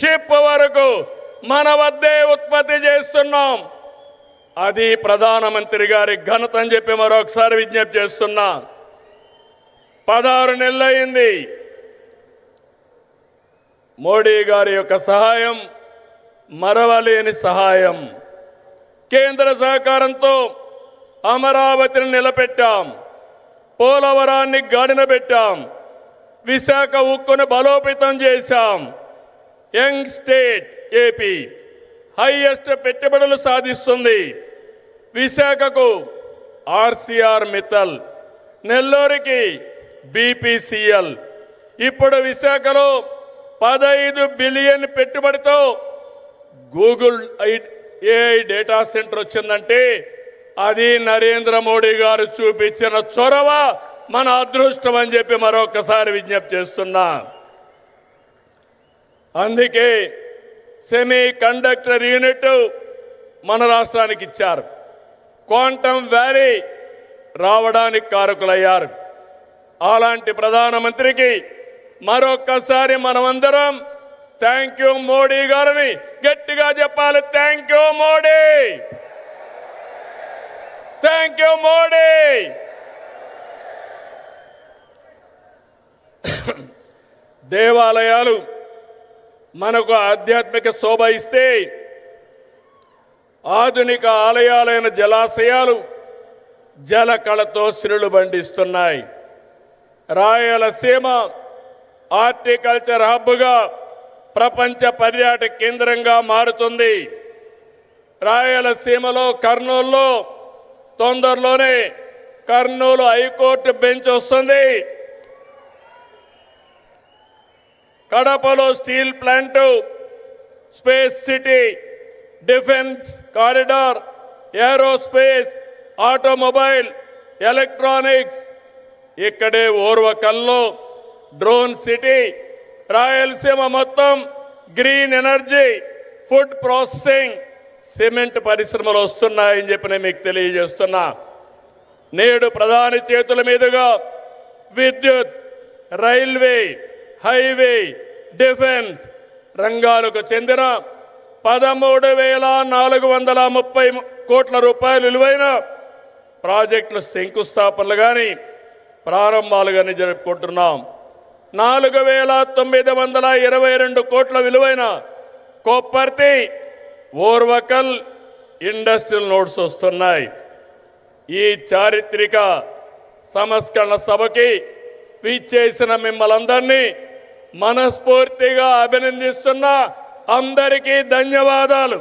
Ship వరకు మన వద్దే ఉత్పత్తి చేస్తున్నాం. అది ప్రధానమంత్రి గారి ఘనత అని చెప్పి మరొకసారి విజ్ఞప్తి చేస్తున్నా. పదహారు నెలలైంది. మోడీ గారి యొక్క సహాయం మరవలేని సహాయం. కేంద్ర సహకారంతో అమరావతిని నిలబెట్టాం. పోలవరాన్ని గాడిన పెట్టాం. విశాఖ ఉక్కును బలోపేతం చేశాం. యంగ్ స్టేట్ ఏపీ హైయెస్ట్ పెట్టుబడులు సాధిస్తుంది. విశాఖకు ఆర్సిఆర్ మిత్తల్ నెల్లూరికి బీపీసీఎల్. ఇప్పుడు విశాఖలో పదహైదు బిలియన్ పెట్టుబడితో గూగుల్ ఐ- ఏఐ డేటా సెంటర్ వచ్చిందంటే అది నరేంద్ర మోడీ గారు చూపించిన చొరవ మన అదృష్టం అని చెప్పి మరొకసారి విజ్ఞప్తి చేస్తున్నా. అందుకే సెమీ కండక్టర్ యూనిట్ మన రాష్ట్రానికి ఇచ్చారు. క్వాంటమ్ వ్యాలీ రావడానికి కారకులయ్యారు. అలాంటి ప్రధానమంత్రికి మరొక్కసారి మనమందరం థ్యాంక్ యూ మోడీ గారిని గట్టిగా చెప్పాలి. Thank you Modi. Thank you Modi. దేవాలయాలు మనకు ఆధ్యాత్మిక శోభ ఇస్తే ఆధునిక ఆలయాలైన జలాశయాలు జల కళతో సిరులు బండిస్తున్నాయి రాయలసీమ హార్టికల్చర్ హబ్గా ప్రపంచ పర్యాటక కేంద్రంగా మారుతుంది. రాయలసీమలో కర్నూలులో తొందరలోనే కర్నూలు హైకోర్టు బెంచ్ వస్తుంది. కడపలో steel plant space city defence corridor aerospace automobile electronics. ఇక్కడే ఓర్వకల్లో డ్రోన్ సిటీ రాయలసీమ మొత్తం green energy food processing cement పరిశ్రమలు వస్తున్నాయని చెప్పి నేను మీకు తెలియజేస్తున్నా. నేడు ప్రధాని చేతుల మీదుగా విద్యుత్ రైల్వే హైవే డిఫెన్స్ రంగాలకు చెందిన పదమూడు వేల నాలుగు వందల ముప్పై కోట్ల రూపాయలు విలువైన ప్రాజెక్టులు శంకుస్థాపనలు కానీ ప్రారంభాలు కానీ జరుపుకుంటున్నాం నాలుగు వేల తొమ్మిది వందల ఇరవై రెండు కోట్ల విలువైన కొప్పర్తి ఓర్వకల్ ఇండస్ట్రియల్ నోట్స్ వస్తున్నాయి. ఈ చారిత్రక సంస్కరణ సభకి విచ్చేసిన మిమ్మల్ందరినీ మనస్ఫూర్తిగా అభినందిస్తున్నా అందరికీ ధన్యవాదాలు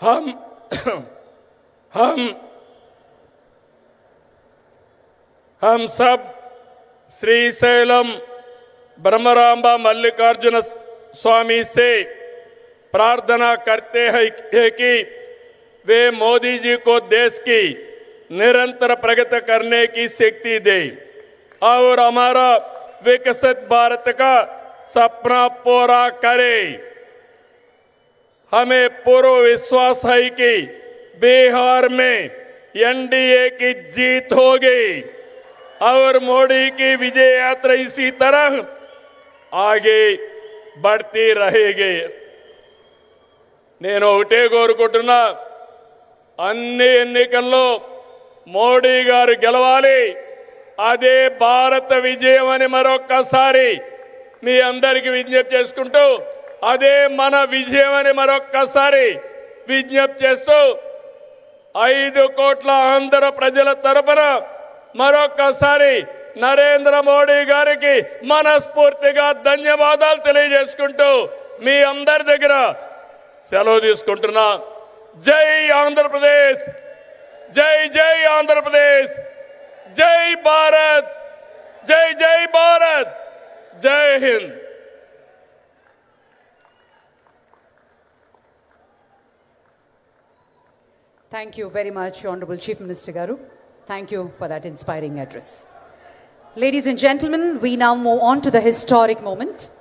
హం हम हम सब श्रीशैलम ब्रह्मरांबा मल्लिकार्जुन स्वामी से प्रार्थना करते हैं हैं कि वे मोदी जी को देश की निरंतर प्रगति करने की शक्ति दे और हमारा विकसित भारत का सपना पूरा करे हमें पूर्ण विश्वास है कि बिहार में एनडीए की जीत होगी और मोदी की विजय यात्रा इसी तरह आगे बढ़ती रहेगी నేను ఒకటే కోరుకుంటున్నా అన్ని ఎన్నికల్లో మోడీ గారు గెలవాలి అదే భారత విజయం అని మరొక్కసారి మీ అందరికి విజ్ఞప్తి చేసుకుంటూ అదే మన విజయం అని మరొక్కసారి విజ్ఞప్తి చేస్తూ ఐదు కోట్ల ఆంధ్ర ప్రజల తరపున మరొక్కసారి నరేంద్ర మోడీ గారికి మనస్ఫూర్తిగా ధన్యవాదాలు తెలియజేసుకుంటూ మీ అందరి దగ్గర సెలవు తీసుకుంటున్నా. జై ఆంధ్రప్రదేశ్! జై జై ఆంధ్రప్రదేశ్! जय भारत जय जय भारत जय Hind Thank you very much, Honorable Chief Minister Garu. Thank you for that inspiring address. Ladies and gentlemen, we now move on to the historic moment.